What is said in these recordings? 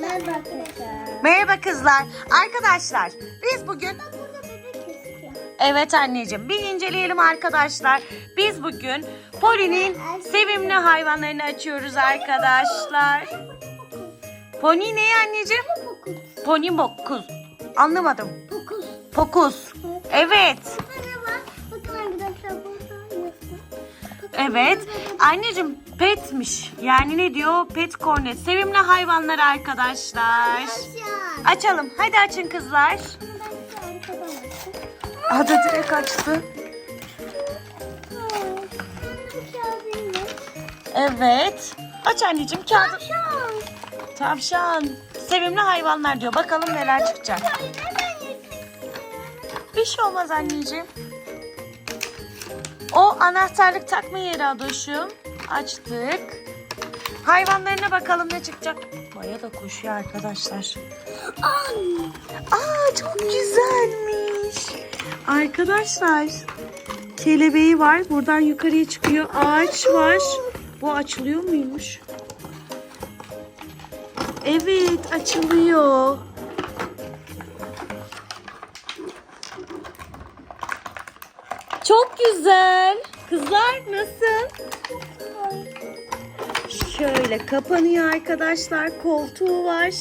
Merhaba arkadaşlar. Merhaba kızlar. Arkadaşlar biz bugün. Evet anneciğim bir inceleyelim arkadaşlar. Biz bugün Poli'nin sevimli hayvanlarını açıyoruz arkadaşlar. Pony ne anneciğim? Pony bokuz. Anlamadım. Fokus. Fokus. Evet. Evet. Anneciğim petmiş. Yani ne diyor? Pet cornet. Sevimli hayvanlar arkadaşlar. Açalım. Hadi açın kızlar. Adı direkt açtı. Evet. Aç anneciğim kağıdı. Tavşan. Tavşan. Sevimli hayvanlar diyor. Bakalım neler çıkacak. Bir şey olmaz anneciğim. O anahtarlık takma yeri Adoş'um. Açtık. Hayvanlarına bakalım ne çıkacak. Maya da koşuyor arkadaşlar. An. Aa çok güzelmiş. Arkadaşlar kelebeği var. Buradan yukarıya çıkıyor. Ağaç var. Bu açılıyor muymuş? Evet açılıyor. Çok güzel. Kızlar nasıl? Şöyle kapanıyor arkadaşlar. Koltuğu var.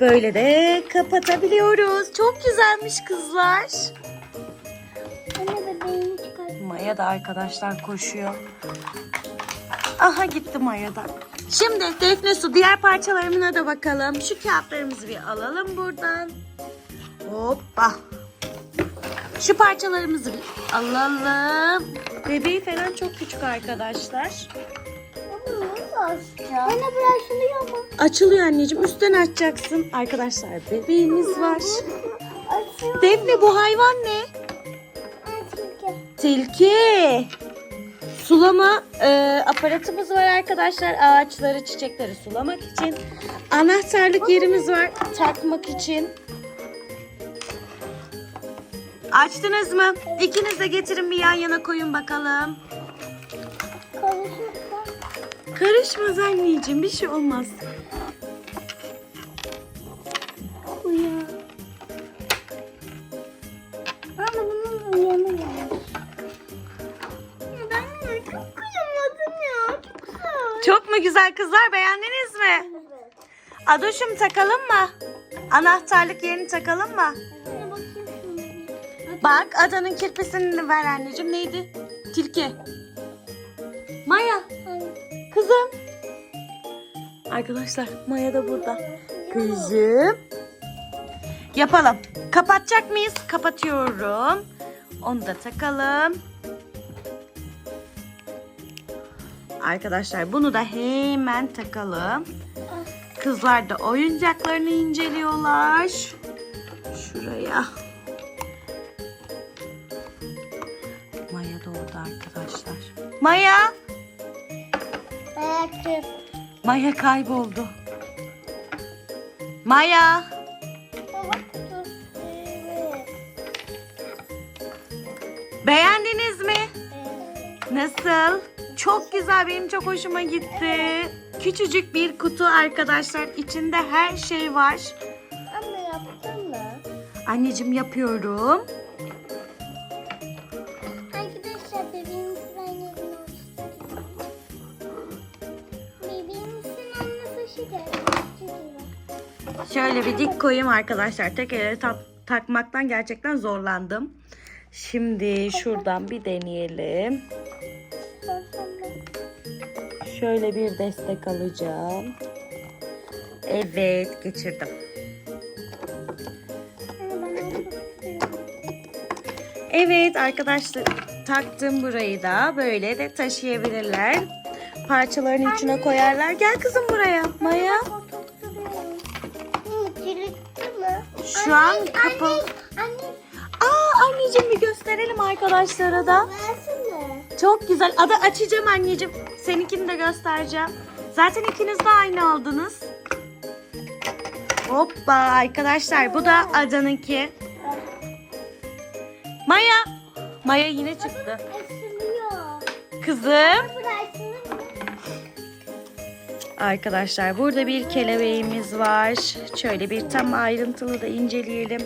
Böyle de kapatabiliyoruz. Çok güzelmiş kızlar. Maya da arkadaşlar koşuyor. Aha gitti Maya da. Şimdi Defne Su diğer parçalarına da bakalım. Şu kağıtlarımızı bir alalım buradan. Hoppa. Şu parçalarımızı bir alalım. Bebeği falan çok küçük arkadaşlar. Açacağım? Anne bu açılıyor mu? Açılıyor anneciğim. Üstten açacaksın. Arkadaşlar bebeğimiz var. Açıyor. Defne bu hayvan ne? Açılıyor. Tilki. Sulama e, aparatımız var arkadaşlar. Ağaçları, çiçekleri sulamak için. Anahtarlık yerimiz var takmak için. Açtınız mı? İkiniz de getirin bir yan yana koyun bakalım. Karışmaz anneciğim bir şey olmaz. Uyan. Ama bunun uyanı var. Ya ben bunu çok kıyamadım ya. Çok güzel. Çok mu güzel kızlar beğendiniz mi? Evet. Adoşum takalım mı? Anahtarlık yerini takalım mı? Bak adanın kirpesini ver anneciğim. Neydi? Tilki. Maya. Kızım. Arkadaşlar Maya da burada. Kızım. Yapalım. Kapatacak mıyız? Kapatıyorum. Onu da takalım. Arkadaşlar bunu da hemen takalım. Kızlar da oyuncaklarını inceliyorlar. Şuraya. Maya. Bakın. Maya kayboldu. Maya. Beğendiniz mi? Nasıl? Çok güzel. Benim çok hoşuma gitti. Küçücük bir kutu arkadaşlar. İçinde her şey var. Anne yaptın mı? Anneciğim yapıyorum. Şöyle bir dik koyayım arkadaşlar. Tek ele tak- takmaktan gerçekten zorlandım. Şimdi şuradan bir deneyelim. Şöyle bir destek alacağım. Evet geçirdim. Evet arkadaşlar taktım burayı da böyle de taşıyabilirler. Parçaların içine koyarlar. Gel kızım buraya Maya. Şu an kapalı. Anne, Aa anneciğim bir gösterelim arkadaşlara da. versene. Çok güzel. Adı açacağım anneciğim. Seninkini de göstereceğim. Zaten ikiniz de aynı aldınız. Hoppa arkadaşlar bu da adanınki. Maya. Maya yine çıktı. Kızım. Arkadaşlar burada bir kelebeğimiz var. Şöyle bir tam ayrıntılı da inceleyelim.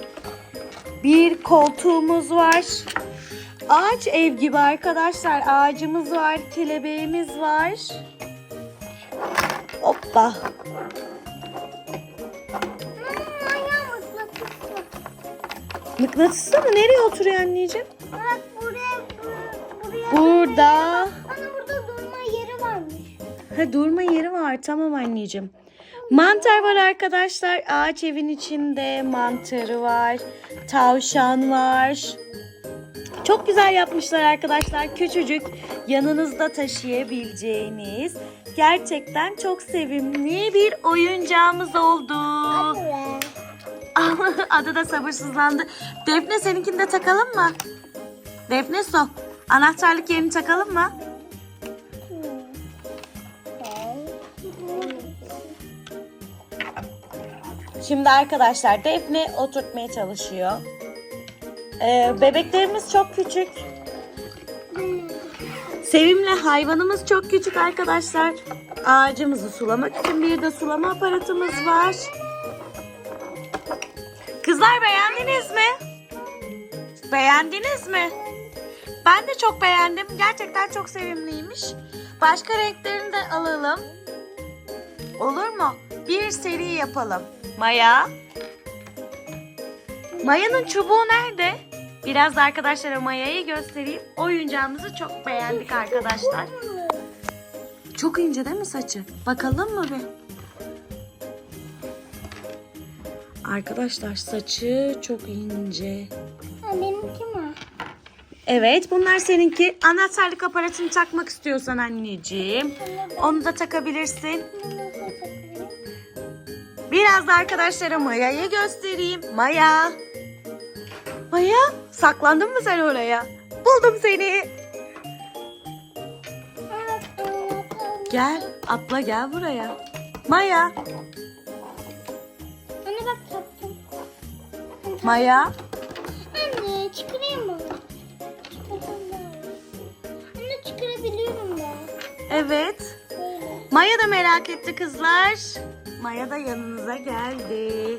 Bir koltuğumuz var. Ağaç ev gibi arkadaşlar. Ağacımız var, kelebeğimiz var. Hoppa. Mıknatıslı mı? Nereye oturuyor anneciğim? Bak buraya, bu- buraya. Burada. Ha durma yeri var. Tamam anneciğim. Mantar var arkadaşlar. Ağaç evin içinde mantarı var. Tavşan var. Çok güzel yapmışlar arkadaşlar. Küçücük yanınızda taşıyabileceğiniz gerçekten çok sevimli bir oyuncağımız oldu. Adı da sabırsızlandı. Defne seninkini de takalım mı? Defne so. Anahtarlık yerini takalım mı? Şimdi arkadaşlar Defne oturtmaya çalışıyor. Ee, bebeklerimiz çok küçük. Sevimli hayvanımız çok küçük arkadaşlar. Ağacımızı sulamak için bir de sulama aparatımız var. Kızlar beğendiniz mi? Beğendiniz mi? Ben de çok beğendim. Gerçekten çok sevimliymiş. Başka renklerini de alalım. Olur mu? Bir seri yapalım. Maya. Maya'nın çubuğu nerede? Biraz da arkadaşlara Maya'yı göstereyim. Oyuncağımızı çok beğendik arkadaşlar. Çok ince değil mi saçı? Bakalım mı bir? Arkadaşlar saçı çok ince. Ha, benimki mi? Evet bunlar seninki. Anahtarlık aparatını takmak istiyorsan anneciğim. Onu da takabilirsin. Bunu nasıl takayım? Biraz da arkadaşlara Maya'yı göstereyim. Maya. Maya saklandın mı sen oraya? Buldum seni. Gel atla gel buraya. Maya. Anne bak taktım. Maya. Anne çıkarayım mı? Anne çıkarabiliyorum ben. Evet. Böyle. Maya da merak etti kızlar. Maya da yanınıza geldi.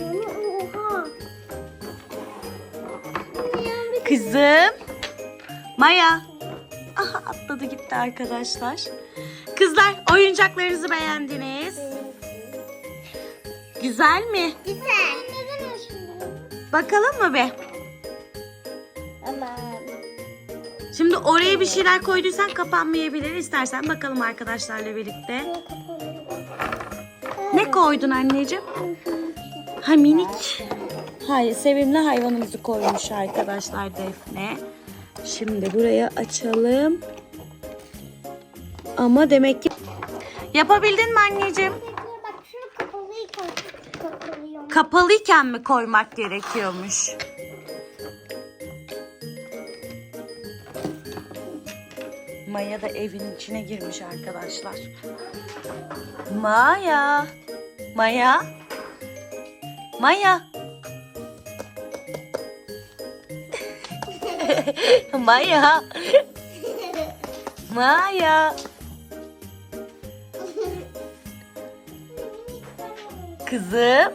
Oha. Kızım. Maya. Aha atladı gitti arkadaşlar. Kızlar oyuncaklarınızı beğendiniz. Güzel mi? Güzel. Bakalım mı be? Şimdi oraya bir şeyler koyduysan kapanmayabilir. İstersen bakalım arkadaşlarla birlikte. Koydun anneciğim? Ha minik. Hayır sevimli hayvanımızı koymuş arkadaşlar Defne. Şimdi buraya açalım. Ama demek ki... Yapabildin mi anneciğim? Kapalıyken mi koymak gerekiyormuş? Maya da evin içine girmiş arkadaşlar. Maya. Maya. Maya. Maya. Maya. Kızım.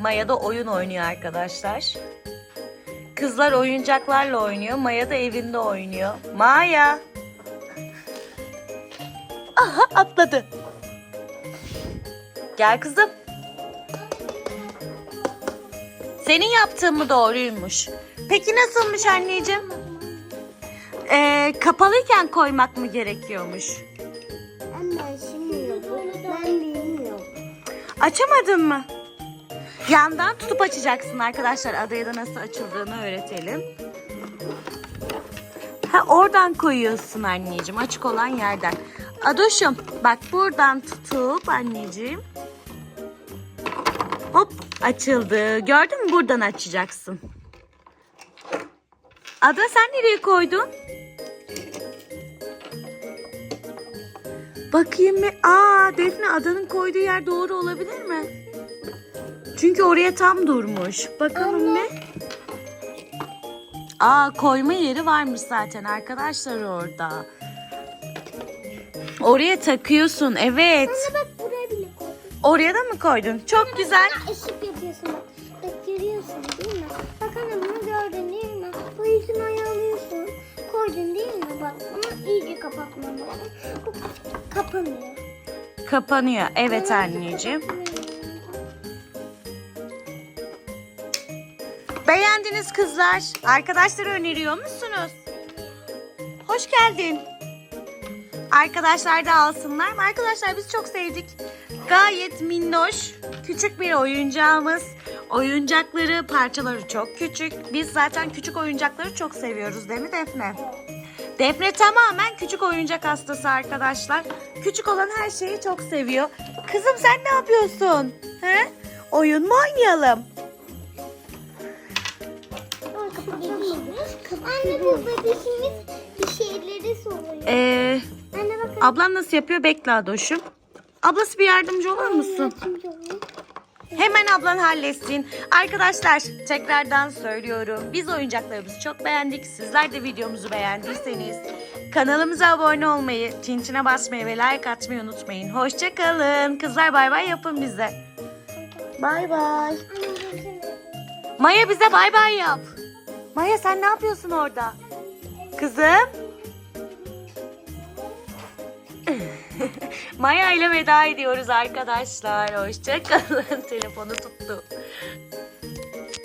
Maya da oyun oynuyor arkadaşlar. Kızlar oyuncaklarla oynuyor. Maya da evinde oynuyor. Maya. Aha atladı. Gel kızım. Senin yaptığın mı doğruymuş? Peki nasılmış anneciğim? Ee, kapalıyken koymak mı gerekiyormuş? Şimdi ben bilmiyorum. Açamadın mı? Yandan tutup açacaksın arkadaşlar. Adaya da nasıl açıldığını öğretelim. Ha oradan koyuyorsun anneciğim. Açık olan yerden. Adoşum bak buradan tutup anneciğim. Hop açıldı. Gördün mü? Buradan açacaksın. Ada sen nereye koydun? Bakayım mı? Aa Defne adanın koyduğu yer doğru olabilir mi? Çünkü oraya tam durmuş. Bakalım ne? Aa koyma yeri varmış zaten arkadaşlar orada. Oraya takıyorsun evet. Anne bak buraya bile koydum. Oraya da mı koydun? Çok güzel. Bana ışık yapıyorsun bak. Bak görüyorsun değil mi? Bak anne bunu gördün değil mi? Bu yüzünü ayarlıyorsun. Koydun değil mi? Bak ama iyice kapatman lazım. Bu kapanıyor. Kapanıyor. Evet anneciğim. Beğendiniz kızlar. Arkadaşlara öneriyor musunuz? Hoş geldin. Arkadaşlar da alsınlar? Arkadaşlar biz çok sevdik. Gayet minnoş, küçük bir oyuncağımız. Oyuncakları, parçaları çok küçük. Biz zaten küçük oyuncakları çok seviyoruz değil mi Defne? Defne tamamen küçük oyuncak hastası arkadaşlar. Küçük olan her şeyi çok seviyor. Kızım sen ne yapıyorsun? He? Oyun mu oynayalım? Anne bu bebişimiz bir şeyleri soruyor. Ee, Anne bakın. ablan nasıl yapıyor? Bekle Adoş'um. Ablası bir yardımcı olur musun? Hemen ablan halletsin. Arkadaşlar tekrardan söylüyorum. Biz oyuncaklarımızı çok beğendik. Sizler de videomuzu beğendiyseniz kanalımıza abone olmayı, tintine basmayı ve like atmayı unutmayın. Hoşçakalın. Kızlar bay bay yapın bize. Bay bay. Maya bize bay bay yap. Maya sen ne yapıyorsun orada? Kızım? Maya ile veda ediyoruz arkadaşlar. Hoşçakalın. Telefonu tuttu.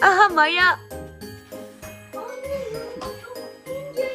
Aha Maya